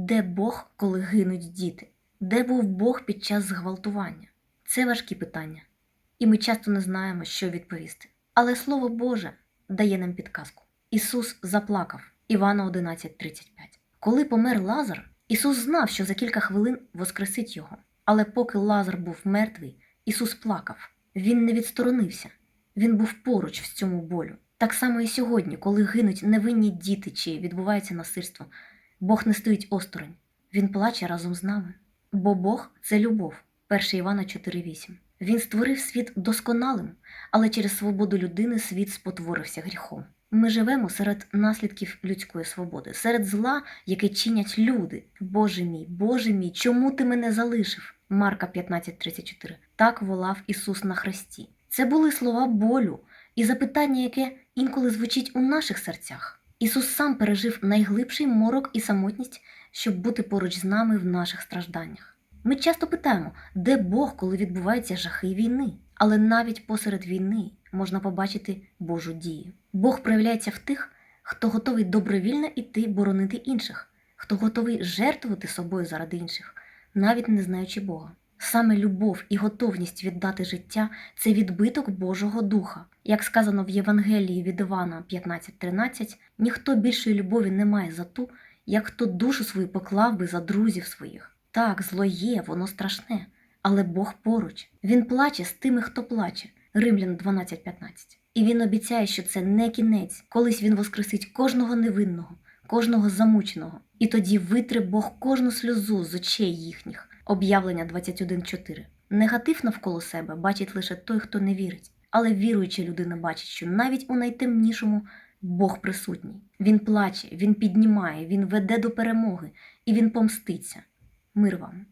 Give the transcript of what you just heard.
Де Бог, коли гинуть діти? Де був Бог під час зґвалтування? Це важкі питання, і ми часто не знаємо, що відповісти. Але Слово Боже дає нам підказку. Ісус заплакав Івана 11.35. Коли помер Лазар, Ісус знав, що за кілька хвилин воскресить його. Але поки Лазар був мертвий, Ісус плакав. Він не відсторонився. Він був поруч в цьому болю. Так само і сьогодні, коли гинуть невинні діти чи відбувається насильство, Бог не стоїть осторонь. Він плаче разом з нами. Бо Бог це любов. 1 Івана 4.8. Він створив світ досконалим, але через свободу людини світ спотворився гріхом. Ми живемо серед наслідків людської свободи, серед зла, яке чинять люди. Боже мій, Боже мій, чому ти мене залишив? Марка 15.34. Так волав Ісус на хресті. Це були слова болю і запитання, яке інколи звучить у наших серцях. Ісус сам пережив найглибший морок і самотність, щоб бути поруч з нами в наших стражданнях. Ми часто питаємо, де Бог, коли відбуваються жахи війни, але навіть посеред війни можна побачити Божу дію. Бог проявляється в тих, хто готовий добровільно іти боронити інших, хто готовий жертвувати собою заради інших, навіть не знаючи Бога. Саме любов і готовність віддати життя це відбиток Божого Духа. Як сказано в Євангелії від Івана 15.13, ніхто більшої любові не має за ту, як хто душу свою поклав би за друзів своїх. Так, зло є, воно страшне, але Бог поруч. Він плаче з тими, хто плаче. Римлян 12.15. І він обіцяє, що це не кінець. Колись він воскресить кожного невинного, кожного замученого. І тоді витре Бог кожну сльозу з очей їхніх. Об'явлення 21.4. Негатив навколо себе бачить лише той, хто не вірить. Але віруюча людина бачить, що навіть у найтемнішому Бог присутній. Він плаче, він піднімає, він веде до перемоги і він помститься. Мир вам!